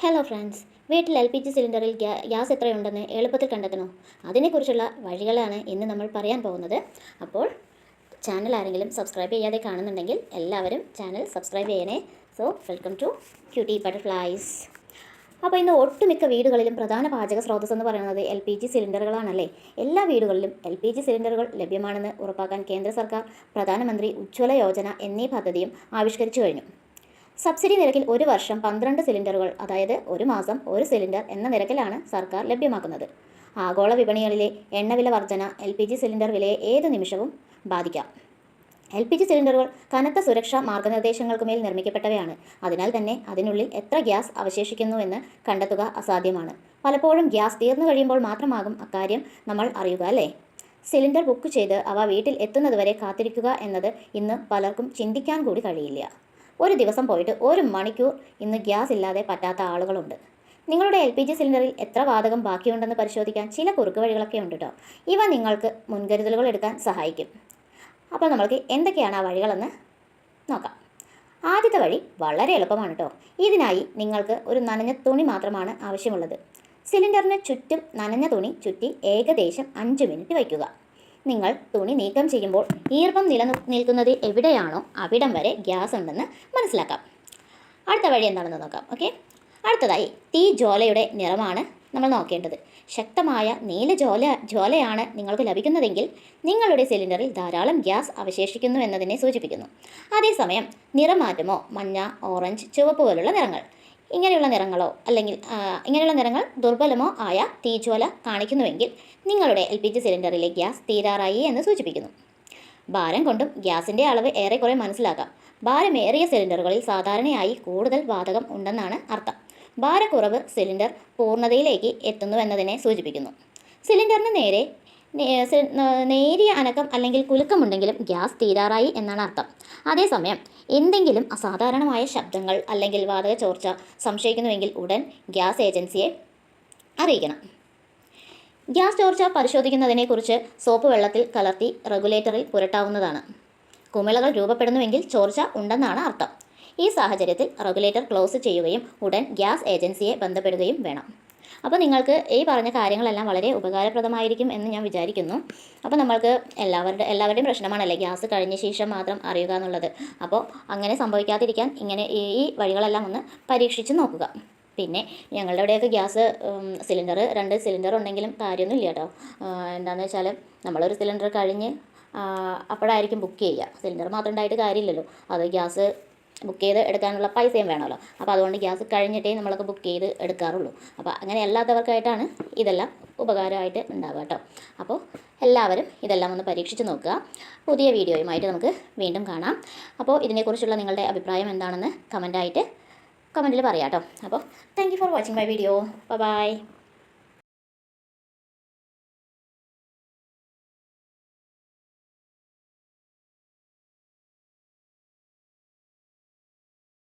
Hello friends വീട്ടിൽ L P G സിലിണ്ടറിൽ gas എത്രയുണ്ടെന്ന് എളുപ്പത്തിൽ കണ്ടെത്തണോ? അതിനെക്കുറിച്ചുള്ള വഴികളാണ് ഇന്ന് നമ്മൾ പറയാൻ പോകുന്നത്. അപ്പോൾ ചാനൽ ആരെങ്കിലും സബ്സ്ക്രൈബ് ചെയ്യാതെ കാണുന്നുണ്ടെങ്കിൽ എല്ലാവരും ചാനൽ സബ്സ്ക്രൈബ് ചെയ്യണേ. So welcome to Cutie Butterflies അപ്പോൾ ഇന്ന് ഒട്ടുമിക്ക വീടുകളിലും പ്രധാന പാചക സ്രോതസ് എന്ന് പറയുന്നത് എൽ പി ജി സിലിണ്ടറുകളാണല്ലേ എല്ലാ വീടുകളിലും എൽ പി ജി സിലിണ്ടറുകൾ ലഭ്യമാണെന്ന് ഉറപ്പാക്കാൻ കേന്ദ്ര സർക്കാർ പ്രധാനമന്ത്രി ഉജ്ജ്വല യോജന എന്നീ പദ്ധതിയും ആവിഷ്കരിച്ചു കഴിഞ്ഞു. സബ്സിഡി നിരക്കിൽ ഒരു വർഷം പന്ത്രണ്ട് സിലിണ്ടറുകൾ അതായത് ഒരു മാസം ഒരു സിലിണ്ടർ എന്ന നിരക്കിലാണ് സർക്കാർ ലഭ്യമാക്കുന്നത്. ആഗോള വിപണികളിലെ എണ്ണവില വർധന എൽ പി ജി സിലിണ്ടർ വിലയെ ഏത് നിമിഷവും ബാധിക്കാം. എൽ പി ജി സിലിണ്ടറുകൾ കനത്ത സുരക്ഷാ മാർഗനിർദ്ദേശങ്ങൾക്ക് മേൽ നിർമ്മിക്കപ്പെട്ടവയാണ്. അതിനാൽ തന്നെ അതിനുള്ളിൽ എത്ര ഗ്യാസ് അവശേഷിക്കുന്നുവെന്ന് കണ്ടെത്തുക അസാധ്യമാണ്. പലപ്പോഴും ഗ്യാസ് തീർന്നു കഴിയുമ്പോൾ മാത്രമാകും അക്കാര്യം നമ്മൾ അറിയുക അല്ലേ? സിലിണ്ടർ ബുക്ക് ചെയ്ത് അവ വീട്ടിൽ എത്തുന്നതുവരെ കാത്തിരിക്കുക എന്നത് ഇന്ന് പലർക്കും ചിന്തിക്കാൻ കൂടി കഴിയില്ല. ഒരു ദിവസം പോയിട്ട് ഒരു മണിക്കൂർ ഇന്ന് ഗ്യാസ് ഇല്ലാതെ പറ്റാത്ത ആളുകളുണ്ട്. നിങ്ങളുടെ എൽ പി ജി സിലിണ്ടറിൽ എത്ര വാതകം ബാക്കിയുണ്ടെന്ന് പരിശോധിക്കാൻ ചില കുറുക്ക് വഴികളൊക്കെ ഉണ്ട് കേട്ടോ ഇവ നിങ്ങൾക്ക് മുൻകരുതലുകൾ എടുക്കാൻ സഹായിക്കും. അപ്പോൾ നമ്മൾക്ക് എന്തൊക്കെയാണ് ആ വഴികളെന്ന് നോക്കാം. ആദ്യത്തെ വഴി വളരെ എളുപ്പമാണ് കേട്ടോ ഇതിനായി നിങ്ങൾക്ക് ഒരു നനഞ്ഞ തുണി മാത്രമാണ് ആവശ്യമുള്ളത്. സിലിണ്ടറിന് ചുറ്റും നനഞ്ഞ തുണി ചുറ്റി ഏകദേശം അഞ്ച് മിനിറ്റ് വയ്ക്കുക. നിങ്ങൾ തുണി നീക്കം ചെയ്യുമ്പോൾ ഈർപ്പം നിലനിൽക്കുന്നത് എവിടെയാണോ അവിടം വരെ ഗ്യാസ് ഉണ്ടെന്ന് മനസ്സിലാക്കാം. അടുത്ത വഴി എന്താണെന്ന് നോക്കാം ഓക്കെ അടുത്തതായി തീ ജോലയുടെ നിറമാണ് നമ്മൾ നോക്കേണ്ടത്. ശക്തമായ നീല ജ്വാല ജ്വാലയാണ് നിങ്ങൾക്ക് ലഭിക്കുന്നതെങ്കിൽ നിങ്ങളുടെ സിലിണ്ടറിൽ ധാരാളം ഗ്യാസ് അവശേഷിക്കുന്നു എന്നതിനെ സൂചിപ്പിക്കുന്നു. അതേസമയം നിറമാറ്റമോ മഞ്ഞ ഓറഞ്ച് ചുവപ്പ് പോലുള്ള നിറങ്ങൾ. ഇങ്ങനെയുള്ള നിറങ്ങളോ അല്ലെങ്കിൽ ഇങ്ങനെയുള്ള നിറങ്ങൾ ദുർബലമോ ആയ തീജ്വാല കാണിക്കുന്നുവെങ്കിൽ നിങ്ങളുടെ എൽ പി ജി സിലിണ്ടറിലെ ഗ്യാസ് തീരാറായി എന്ന് സൂചിപ്പിക്കുന്നു. ഭാരം കൊണ്ടും ഗ്യാസിന്റെ അളവ് ഏറെക്കുറെ മനസ്സിലാക്കാം. ഭാരമേറിയ സിലിണ്ടറുകളിൽ സാധാരണയായി കൂടുതൽ വാതകം ഉണ്ടെന്നാണ് അർത്ഥം. ഭാരക്കുറവ് സിലിണ്ടർ പൂർണതയിലേക്ക് എത്തുന്നുവെന്നതിനെ സൂചിപ്പിക്കുന്നു. സിലിണ്ടറിന് നേരെ നേരിയ അനക്കം അല്ലെങ്കിൽ കുലുക്കമുണ്ടെങ്കിലും ഗ്യാസ് തീരാറായി എന്നാണ് അർത്ഥം. അതേസമയം എന്തെങ്കിലും അസാധാരണമായ ശബ്ദങ്ങൾ അല്ലെങ്കിൽ വാതക ചോർച്ച സംശയിക്കുന്നുവെങ്കിൽ ഉടൻ ഗ്യാസ് ഏജൻസിയെ അറിയിക്കണം. ഗ്യാസ് ചോർച്ച പരിശോധിക്കുന്നതിനെക്കുറിച്ച് സോപ്പ് വെള്ളത്തിൽ കലർത്തി റെഗുലേറ്ററിൽ പുരട്ടാവുന്നതാണ്. കുമിളകൾ രൂപപ്പെടുന്നുവെങ്കിൽ ചോർച്ച ഉണ്ടെന്നാണ് അർത്ഥം. ഈ സാഹചര്യത്തിൽ റെഗുലേറ്റർ ക്ലോസ് ചെയ്യുകയും ഉടൻ ഗ്യാസ് ഏജൻസിയെ ബന്ധപ്പെടുകയും വേണം. അപ്പോൾ നിങ്ങൾക്ക് ഈ പറഞ്ഞ കാര്യങ്ങളെല്ലാം വളരെ ഉപകാരപ്രദമായിരിക്കും എന്ന് ഞാൻ വിചാരിക്കുന്നു. അപ്പോൾ നമ്മൾക്ക് എല്ലാവരുടെ എല്ലാവരുടെയും പ്രശ്നമാണല്ലേ ഗ്യാസ് കഴിഞ്ഞ ശേഷം മാത്രം അറിയുക എന്നുള്ളത്. അപ്പോൾ അങ്ങനെ സംഭവിക്കാതിരിക്കാൻ ഇങ്ങനെ ഈ വഴികളെല്ലാം ഒന്ന് പരീക്ഷിച്ച് നോക്കുക. പിന്നെ ഞങ്ങളുടെ ഇവിടെയൊക്കെ ഗ്യാസ് സിലിണ്ടർ രണ്ട് സിലിണ്ടർ ഉണ്ടെങ്കിലും കാര്യമൊന്നുമില്ല കേട്ടോ. എന്താണെന്ന് വെച്ചാൽ നമ്മളൊരു സിലിണ്ടർ കഴിഞ്ഞ് അപ്പോഴായിരിക്കും ബുക്ക് ചെയ്യുക. സിലിണ്ടർ മാത്രം ഉണ്ടായിട്ട് കാര്യമില്ലല്ലോ. അത് ഗ്യാസ് ബുക്ക് ചെയ്ത് എടുക്കാനുള്ള പൈസയും വേണമല്ലോ. അപ്പോൾ അതുകൊണ്ട് ഗ്യാസ് കഴിഞ്ഞിട്ടേ നമ്മളൊക്കെ ബുക്ക് ചെയ്ത് എടുക്കാറുള്ളൂ. അപ്പോൾ അങ്ങനെ അല്ലാത്തവർക്കായിട്ടാണ് ഇതെല്ലാം ഉപകാരമായിട്ട് ഉണ്ടാവുക കേട്ടോ. അപ്പോൾ എല്ലാവരും ഇതെല്ലാം ഒന്ന് പരീക്ഷിച്ച് നോക്കുക. പുതിയ വീഡിയോയുമായിട്ട് നമുക്ക് വീണ്ടും കാണാം. അപ്പോൾ ഇതിനെക്കുറിച്ചുള്ള നിങ്ങളുടെ അഭിപ്രായം എന്താണെന്ന് കമന്റായിട്ട് കമന്റിൽ പറയാം കേട്ടോ. അപ്പോൾ thank for watching my video bye